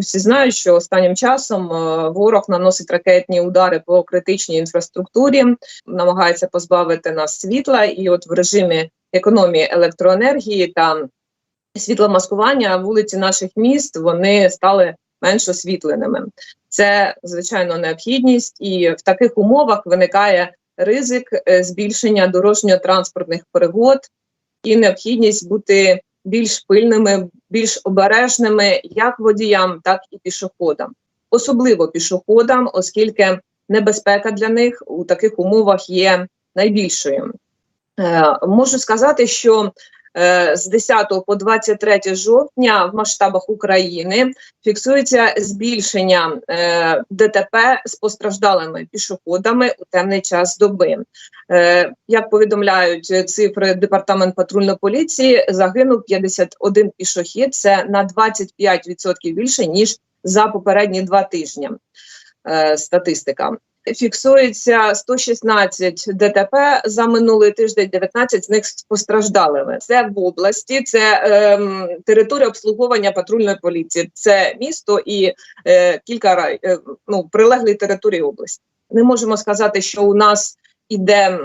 всі знають, що останнім часом е, ворог наносить ракетні удари по критичній інфраструктурі, намагається позбавити нас світла, і от в режимі економії електроенергії та світломаскування вулиці наших міст вони стали менш освітленими. Це звичайно необхідність, і в таких умовах виникає ризик е, збільшення дорожньо-транспортних перегод і необхідність бути більш пильними, більш обережними як водіям, так і пішоходам, особливо пішоходам, оскільки небезпека для них у таких умовах є найбільшою. Е, можу сказати, що з 10 по 23 жовтня в масштабах України фіксується збільшення е, ДТП з постраждалими пішоходами у темний час доби. Е, як повідомляють цифри департамент патрульної поліції, загинув 51 пішохід. Це на 25% більше ніж за попередні два тижні. Е, статистика. Фіксується 116 ДТП за минулий тиждень, 19 з них з постраждалими. Це в області, це ем, територія обслуговування патрульної поліції, це місто і е, кілька е, ну, прилеглі території області. Не можемо сказати, що у нас іде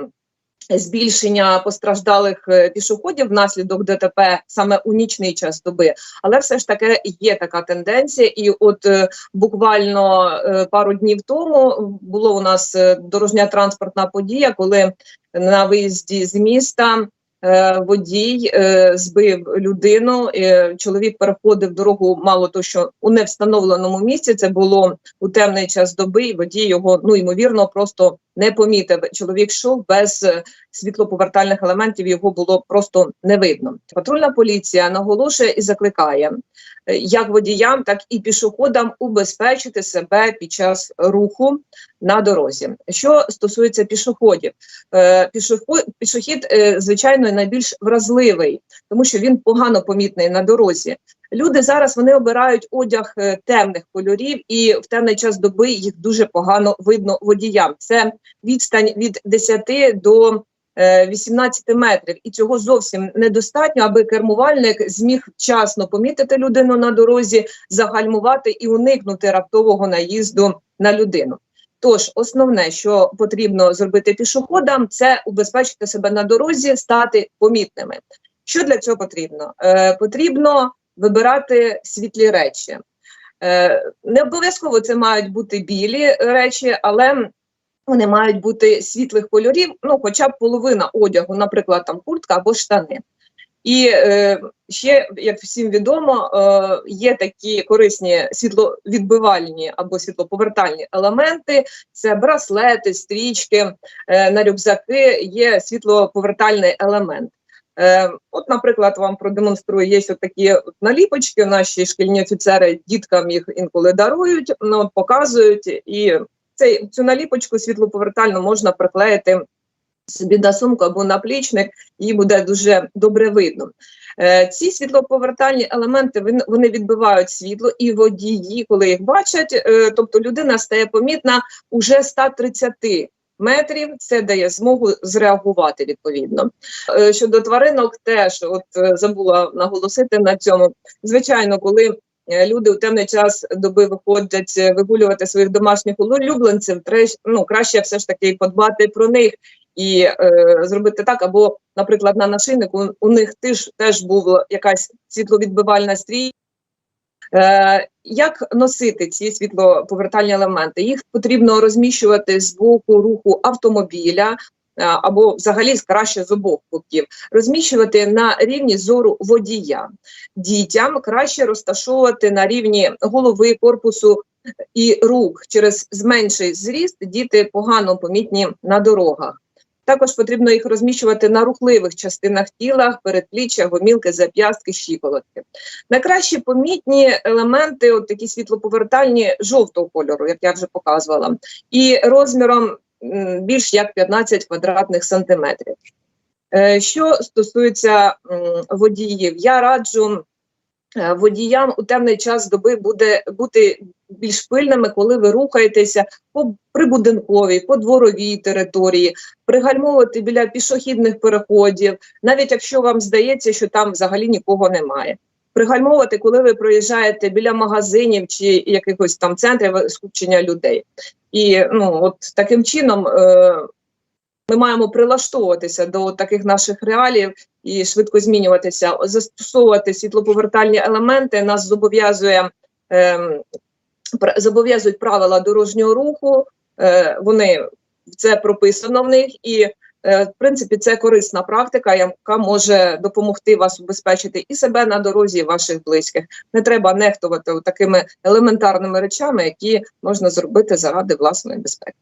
збільшення постраждалих е, пішоходів внаслідок ДТП саме у нічний час доби, але все ж таки є така тенденція, і от е, буквально е, пару днів тому було у нас дорожня транспортна подія, коли на виїзді з міста. Водій збив людину. Чоловік переходив дорогу, мало то, що у невстановленому місці це було у темний час доби. і Водій його ну ймовірно просто не помітив. Чоловік йшов без е, світлоповертальних елементів. Його було просто не видно. Патрульна поліція наголошує і закликає е, як водіям, так і пішоходам убезпечити себе під час руху на дорозі. Що стосується пішоходів, е, пішохід, звичайно, найбільш вразливий, тому що він погано помітний на дорозі. Люди зараз вони обирають одяг е, темних кольорів, і в темний час доби їх дуже погано видно водіям. Це відстань від 10 до е, 18 метрів, і цього зовсім недостатньо, аби кермувальник зміг вчасно помітити людину на дорозі, загальмувати і уникнути раптового наїзду на людину. Тож, основне, що потрібно зробити пішоходам, це убезпечити себе на дорозі, стати помітними. Що для цього потрібно? Е, потрібно вибирати світлі речі. Е, не обов'язково це мають бути білі речі, але вони мають бути світлих кольорів, ну, хоча б половина одягу, наприклад, там куртка або штани. І е, ще, як всім відомо, е, є такі корисні світловідбивальні або світлоповертальні елементи: це браслети, стрічки, е, на рюкзаки є світлоповертальний елемент. Е, От, наприклад, вам продемонструю, є такі наліпочки. Наші шкільні офіцери діткам їх інколи дарують, ну, от показують, і цей, цю наліпочку світлоповертально можна приклеїти собі на сумку або на плічник, її буде дуже добре видно. Е, ці світлоповертальні елементи вони, відбивають світло, і водії, коли їх бачать, е, тобто людина стає помітна уже 130 метрів. Це дає змогу зреагувати відповідно. Е, щодо тваринок, теж от е, забула наголосити на цьому. Звичайно, коли е, люди у темний час доби виходять вигулювати своїх домашніх улюбленців, ну, краще все ж таки подбати про них. І е, зробити так, або, наприклад, на нашийнику у них теж теж була якась світловідбивальна стрій. Е, як носити ці світлоповертальні елементи? Їх потрібно розміщувати з боку руху автомобіля. е, Або взагалі краще з обох боків розміщувати на рівні зору водія. Дітям краще розташовувати на рівні голови, корпусу і рук. Через зменший зріст діти погано помітні на дорогах. Також потрібно їх розміщувати на рухливих частинах тіла, передпліччя, гомілки, зап'ястки, щиколотки. Найкраще помітні елементи, от такі світлоповертальні жовтого кольору, як я вже показувала, і розміром більш як 15 квадратних сантиметрів. Е, Що стосується водіїв, я раджу водіям у темний час доби буде бути більш пильними, коли ви рухаєтеся по прибудинковій, по дворовій території, пригальмовувати біля пішохідних переходів, навіть якщо вам здається, що там взагалі нікого немає. пригальмовувати, коли ви проїжджаєте біля магазинів чи якихось там центрів скупчення людей. І ну от таким чином е, ми маємо прилаштовуватися до таких наших реалів і швидко змінюватися, застосовувати світлоповертальні елементи. Нас зобов'язує е, зобов'язують правила дорожнього руху. Е, вони це прописано в них і. е, В принципі, це корисна практика, яка може допомогти вас убезпечити і себе на дорозі, і ваших близьких. Не треба нехтувати такими елементарними речами, які можна зробити заради власної безпеки.